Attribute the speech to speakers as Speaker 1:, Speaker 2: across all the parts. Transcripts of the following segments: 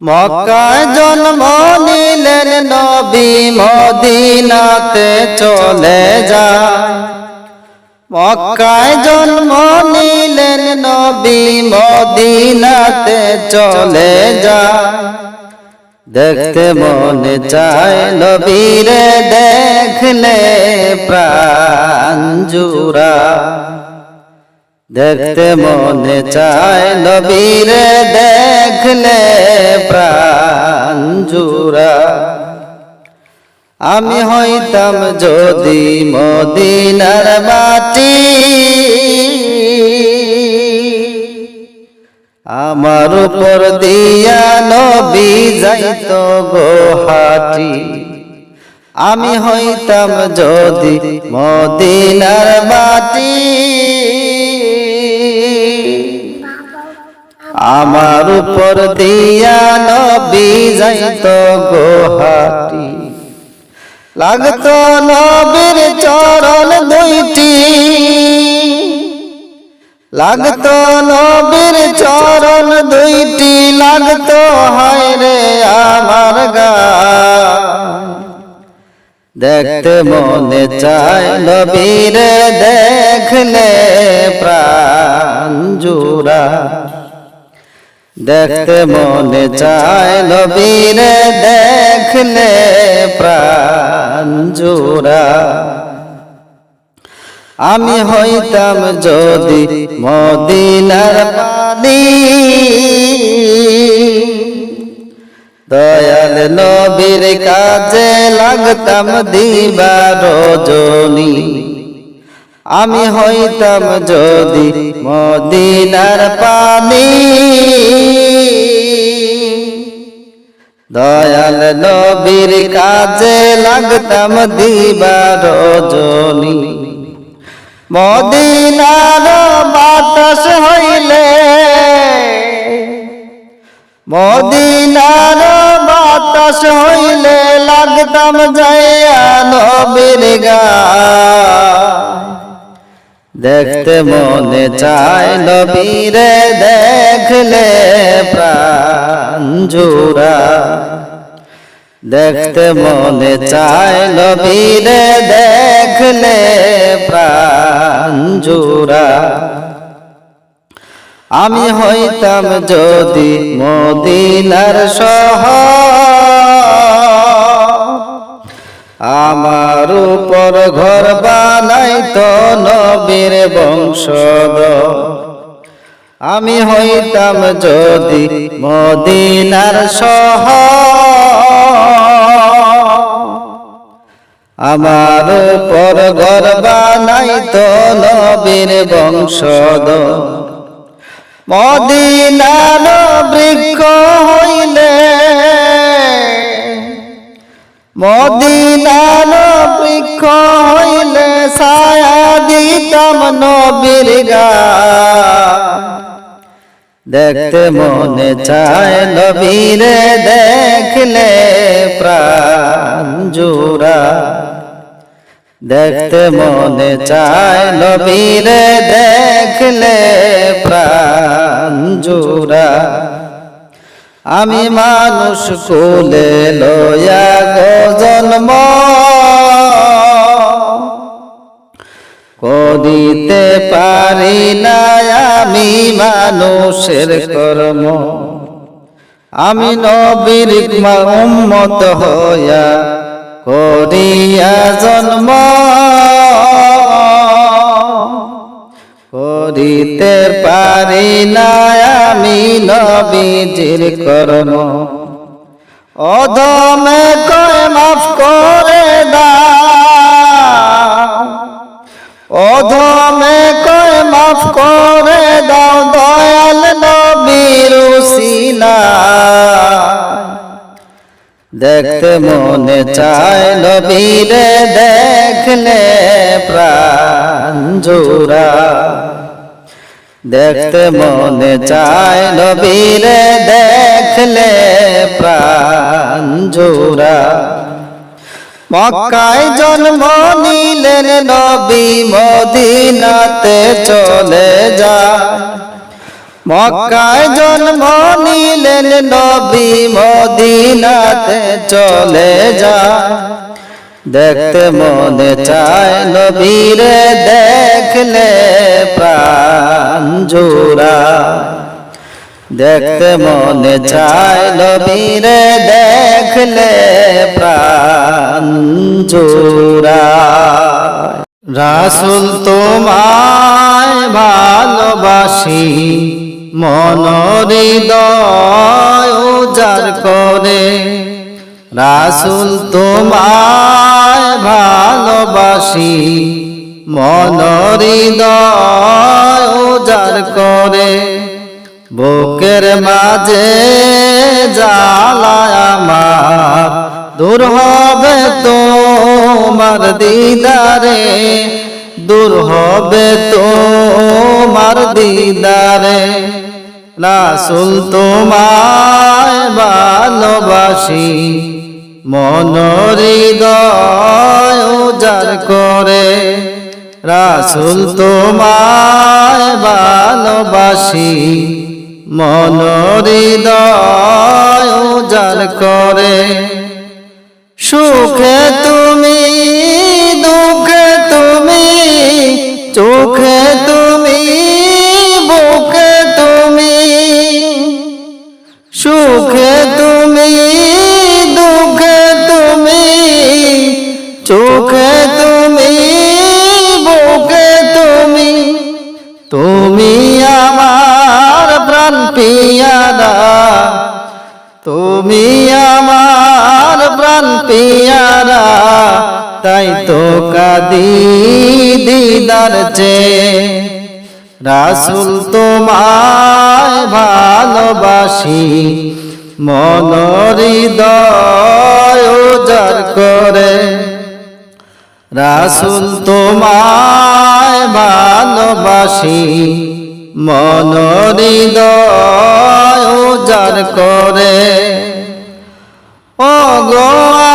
Speaker 1: মক্কায় জন্ম নিলেন নবী মদিনাতে চলে যা মক্কায় জন্ম নিলেন নবী মদিনাতে চলে যা দেখতে মনে চায় নবীরে দেখলে প্রাণ জুড়া। দেখতে মনে চায় নবীরে দেখলে প্রাণ জুড়া। আমি হইতাম যদি মদিনার বাটি আমার উপর দিয়া নবী যাইত গোহাটি আমি হইতাম যদি মদিনার বাটি আমার উপর দিয়া নবী যাইত গোহাটি। লাগত নবীর চরণ দুইটি। লাগত নবীর চরণ দুইটি। লাগতো, হায় রে আমার গা। দেখতে মনে চায় নবীর দেখলে প্রাণ জুড়া। দেখতে মনে চায় নবীরে দেখলে প্রাণ জোড়া। আমি হইতাম যদি মদিনার পানি। দয়াল নবীর কাজে লাগতাম দিবা রজনী আমি হইতাম যদি মদিনার পানি। দয়াল নবীর কাজে লাগতাম দিবা রজনী। মদিনার বাতাস হইলে মদিনার বাতাস হইলে লাগতাম যাইয়া নবীর গা দেখতে মনে চায় নবীরে দেখলে প্রাণ জোড়া। দেখতে মনে চায় নবীরে দেখলে প্রাণ জোড়া। আমি হইতাম যদি মদিনার সহ আমার উপর ঘর বানাইতো নবীর বংশদ আমি হইতাম যদি মদিনার সহ আমার উপর ঘর বানাইতো নবীর বংশদ মদিনার বৃক্ষ হইলে মদিনার বৃক্ষ হইলে ছায়া দিতাম নবীর দেখতে মনে চায় নবীরে দেখলে প্রাণ জোড়া। দেখতে মনে চায় নবীরে দেখলে প্রাণ জোড়া। আমি মানুষ কোলে লয়া গো জন্ম। করিতে পারি না আমি মানুষের কর্ম। আমি নবীর উম্মত হইয়া করিয়া জন্ম। করিতে পারি না আমি নবীজির কর্ম। অদমে কয় মাফ করে দাও। অধমে কয় মাফ করে দাও দয়াল নবীর উসিলা। দেখতে মনে চায় নবীরে দেখলে প্রাণ জোড়া। দেখতে মনে চায় নবীরে দেখলে প্রাণ জোড়া। মক্কায় জন্ম নিলেন নবী মদিনাতে চলে যায়। মক্কায় জন্ম নিলেন নবী মদিনাতে চলে যা দেখতে মনে চায় নবীরে দেখলে প্রাণ জোড়া। দেখতে মনে চায় নবীরে দেখলে প্রাণ জোড়া। রাসুল তোমায় ভালোবাসি মনোহৃদয় উজার করে। রাসুল তোমায় ভালোবাসি মনোহৃদয় উজার করে, বুকের মাঝে আমার, দূর হবে তোমার দিদারে, দূর হবে তোমার দিদারে। রাসুল তোমায় ভালোবাসি। মনোহৃদয় উজার করে। রাসুল তোমায় ভালোবাসি। মনোহৃদয় উজার করে। সুখে তুমি, দুঃখে তুমি, চোখে তুমি সুখে তুমি, দুঃখে তুমি, চোখে তুমি, বুকে তুমি তুমি আমার প্রাণ পিয়ারা, তুমি আমার প্রাণ পিয়ারা, তাই তো কাদি দিদার চে রাসুল তোমায় ভালোবাসি মনোহৃদয় উজার করে। রাসুল তোমায় ভালোবাসি মনোহৃদয় উজার করে। ও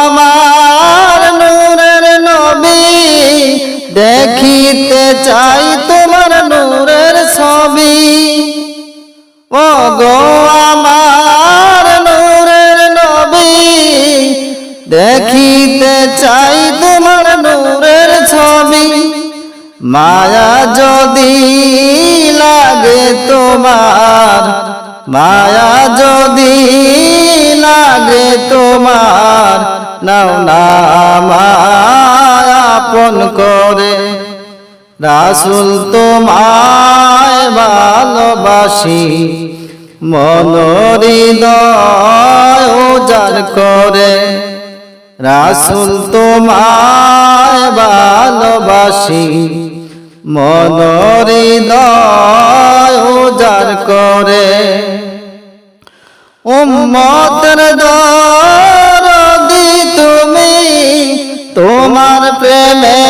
Speaker 1: আমার নূরের নবী, দেখিতে চাই গো আমার নূরের নবী, দেখিতে চাই তোমার নূরের ছবি। মায়া যদি লাগে তোমার, মায়া যদি লাগে তোমার, নাও না আপন করে। রাসুল তোমায় ভালোবাসি মনোহৃদয় উজার করে। রাসুল তোমায় ভালোবাসি। মনোহৃদয় উজার করে। উম্মতের দরদি তুমি, তোমার প্রেমে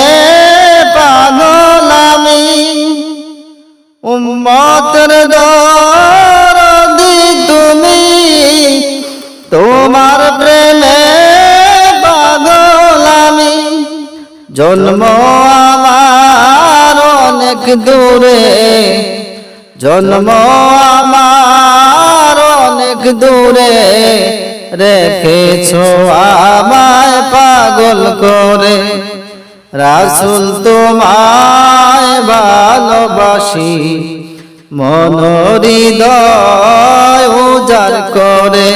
Speaker 1: পাগল আমি। উম্মতের দরদি জন্ম আমার অনেক দূরে। জন্ম আমার অনেক দূরে। রেখেছো আমায় পাগল করে। রাসুল তোমায় ভালোবাসি। মনোহৃদয় উজার করে।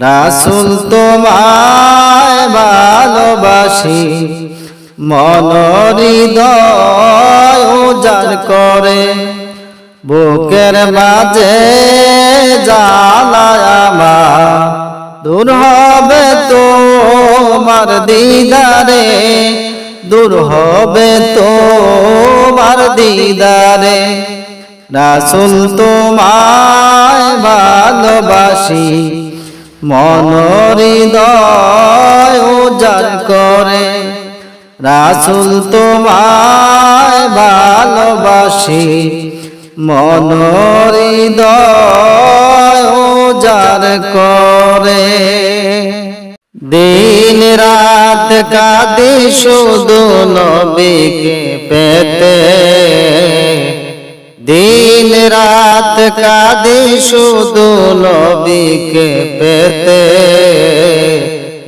Speaker 1: রাসুল তোমায় ভালোবাসি। মনোহৃদয় উজার করে, বুকের মাঝে জ্বালায় আমার। দূর হবে তোমার দিদারে, দূর হবে তোমার দিদারে। রাসুল তোমায় ভালোবাসি মনোহৃদয় উজার করে রাসুল তোমায় ভালোবাসি মনোহৃদয় উজার করে। দিন রাত কাঁদি শুধু নবীকে পেতে। দিন রাত কাঁদি শুধু নবীকে পেতে।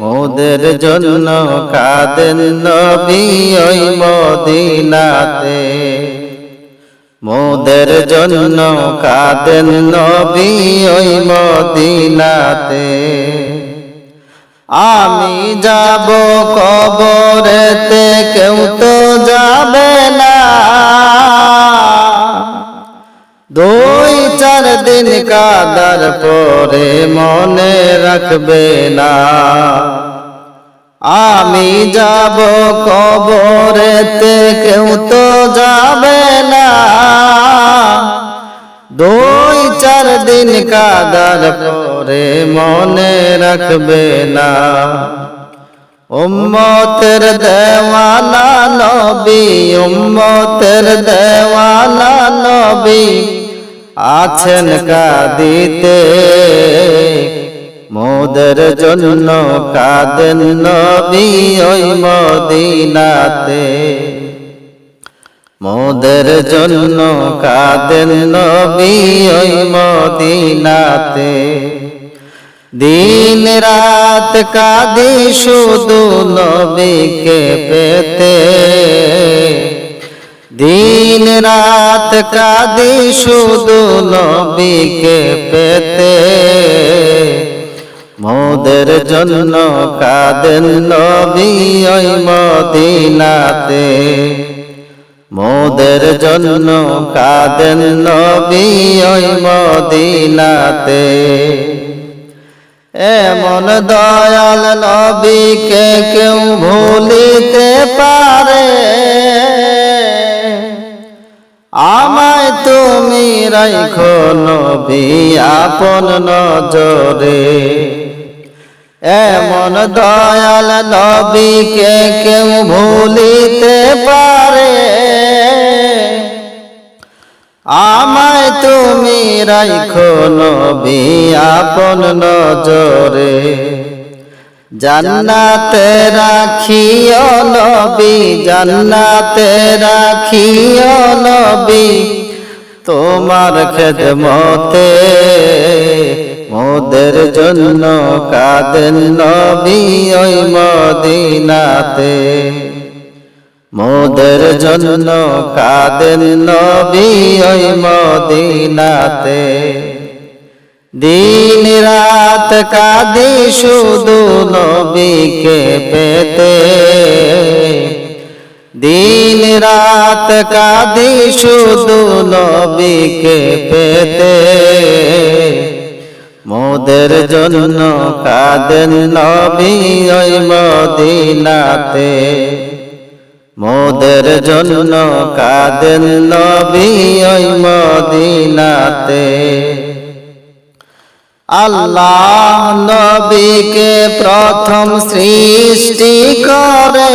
Speaker 1: মোদের জন্য কাঁদেন নবী ওই মদিনাতে। মোদের জন্য কাঁদেন নবী ওই মদিনাতে। আমি যাব কবরেতে, কেউ তো যাবে না। দুই চার দিন কাদার পরে মনে রাখবে না। আমি যাব কবরেতে, কেউ তো যাবে না। দুই চার দিন কাদার পরে মনে রাখবে না। উম্মতের দেওয়ানা নবী, উম্মতের দেওয়ানা নবী। আছেন কাদিতে। মোদের জন্য কাদেন নবী ওই মদিনাতে। মোদের জন্য কাদেন নবী ওই মদিনাতে। দিন রাত কাঁদি শুধু নবীকে পেতে। দিন রাত কাঁদি শুধু নবীকে পেতে। মোদের জন্য কাদেন নবী ওই মদিনাতে। মোদের জন্য কাদেন নবী ওই মদিনাতে। এমন দয়াল নবীকে কেউ ভুলিতে পারে। আমায় তুমি রাখো নবী, আপন নজরে। এমন দয়াল নবীকে কেউ ভুলিতে পারে। আমায় তুমি রাখো নবী, আপন নজরে। জান্নাতে রাখিও নবী, জান্নাতে রাখিও নবী। তোমার খেদমতে মোদের জন্য কাদেন নবী ওই মদিনাতে। মোদের জন্য কাদেন নবী ওই মদিনাতে। দিন রাত কাঁদি শুধু নবীকে পেতে। দিন রাত কাঁদি শুধু নবীকে পেতে। মোদের জন্য কাদেন নবী ওই মদিনাতে। মোদের জন্য কাদেন নবী ওই মদিনাতে। আল্লাহ নবীকে প্রথম সৃষ্টি করে।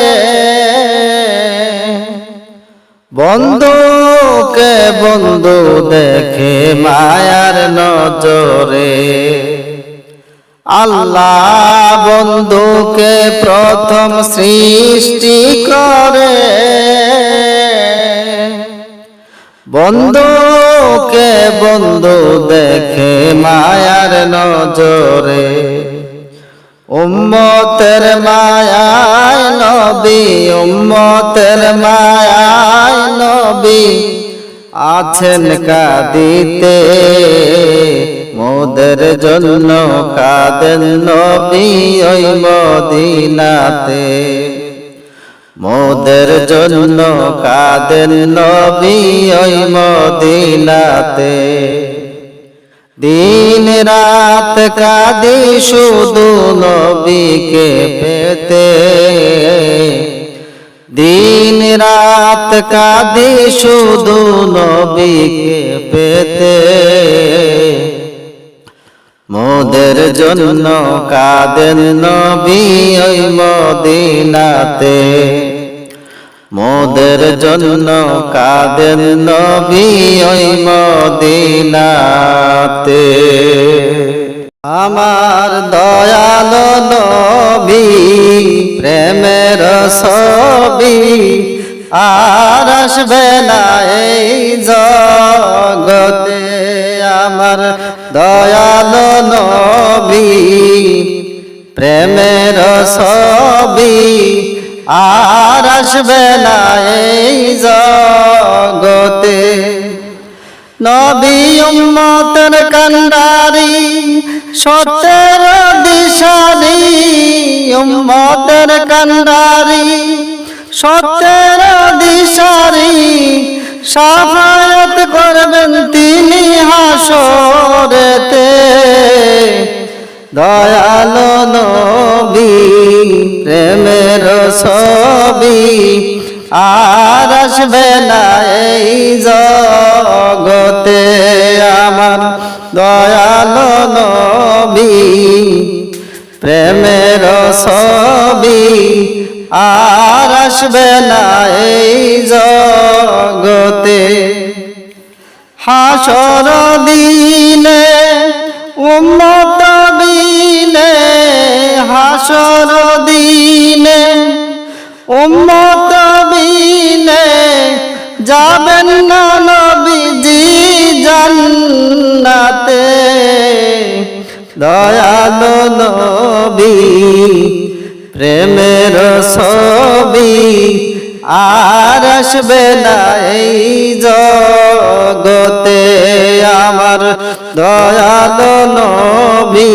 Speaker 1: বন্ধুকে বন্ধু দেখে মায়ার নজরে। আল্লাহ বন্ধুকে প্রথম সৃষ্টি করে। বন্ধুকে বন্ধু দেখে মায়ার নজরে? উম্মতের মায়ায় নবী, উম্মতের মায়ায় নবী আছেন কাদিতে। মোদের জন্য কাদেন নবী ওই মদিনাতে। মোদের জন্য কাদেন নবী ওই মদিনাতে। দিন রাত কাঁদি শুধু নবীকে পেতে। দিন রাত কাঁদি শুধু নবীকে পেতে। মোদের জন্য কাদেন নবী ওই মদিনাতে। মোদের জন্য কাদেন নবী ওই মদিনাতে? আমার দয়াল নবী, প্রেমের ছবি, আর আসবে না এই জগতে। আমার দয়ালো নবী, প্রেমের ছবি আর আসবে না এই জগতে। নবী উম্মতের কান্ডারি, সত্যের দিশারি, উম্মতের কান্ডারি, সত্যের দিশারি, সাফায়াত আর আসবে না এই জগতে আমার দয়ালো নবী, প্রেমের ছবি। আর আসবে না এই জগতে হাসর দিনে, উম্মত বিনে হাসর নবী প্রেমের ছবি আর আসবে না জগতে আমার দয়ালো নবী।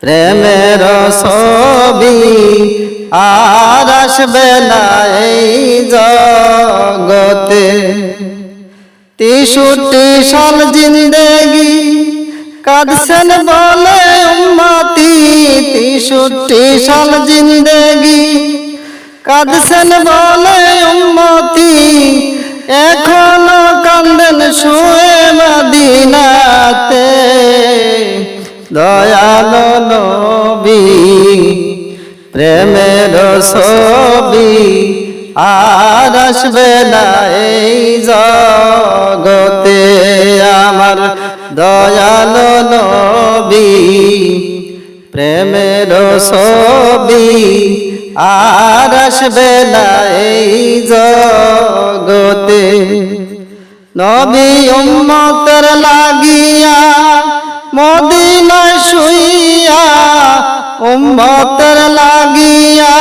Speaker 1: প্রেমের ছবি আর আসবে না জগতে। তেষট্টি সাল জিন্দেগি কাঁদছেন বলে উম্মতি তেষট্টি সাল জিন্দেগি। কাঁদছেন বলে উম্মতি, এখনও কান্দেন শুয়ে মদিনাতে। দয়ালো নবী, প্রেমের ছবি, আর আসবে না এই জগতে আমার দয়ালো নবী, প্রেমের ছবি আর আসবে না জগতে। নবী উম্মতের লাগিয়া মদিনায় শুইয়া উম্মতের লাগিয়া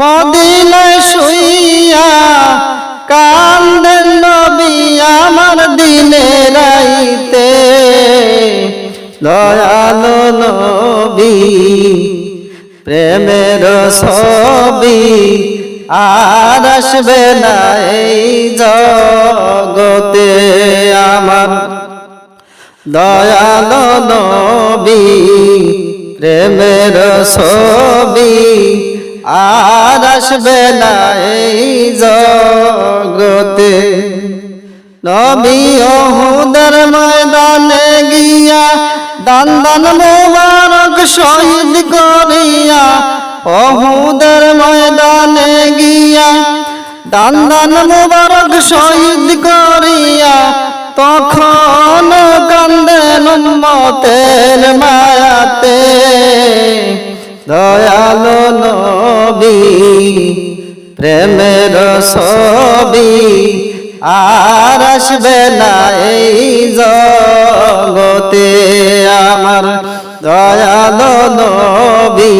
Speaker 1: মদিনায় শুইয়া কান্দেন নবী আমার দিনে রাইতে। দয়ালো নবী, প্রেমের ছবি আর আসবে না এই জগতে আমার। দয়ালো নবী, প্রেমের ছবি আর আসবে না এই জগতে। নবী অহুদের ময়দানে গিয়া দান দান মোবারক শহীদ করিয়া অহুদের ময়দানে গিয়া দান দান মোবারক শহীদ করিয়া তখন কান্দেন মতের মায়াতে। দয়ালো নবী, প্রেমের ছবি আর আসবে না এই জগতে আমার দয়ালো নবী,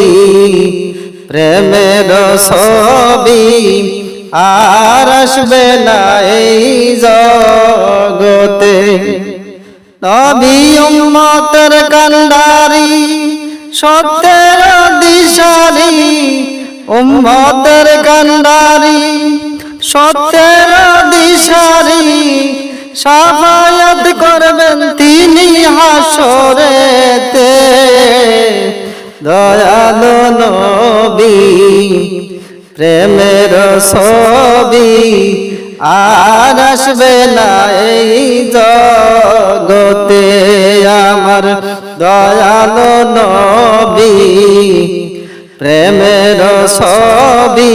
Speaker 1: প্রেমের ছবি। আর আসবে না এই জগতে নবী উম্মতের কান্ডারি, সত্যের দিশারি। উম্মতের কান্ডারি, সত্যের দিশারি সাফায়াত করবেন তিনি হাসরেতে। দয়ালো নবী, প্রেমের ছবি আর আসবে না এই জগতে। আমার দয়ালো নবী, প্রেমের ছবি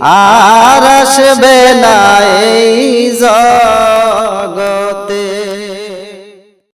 Speaker 1: আর আসবে না এই জগৎ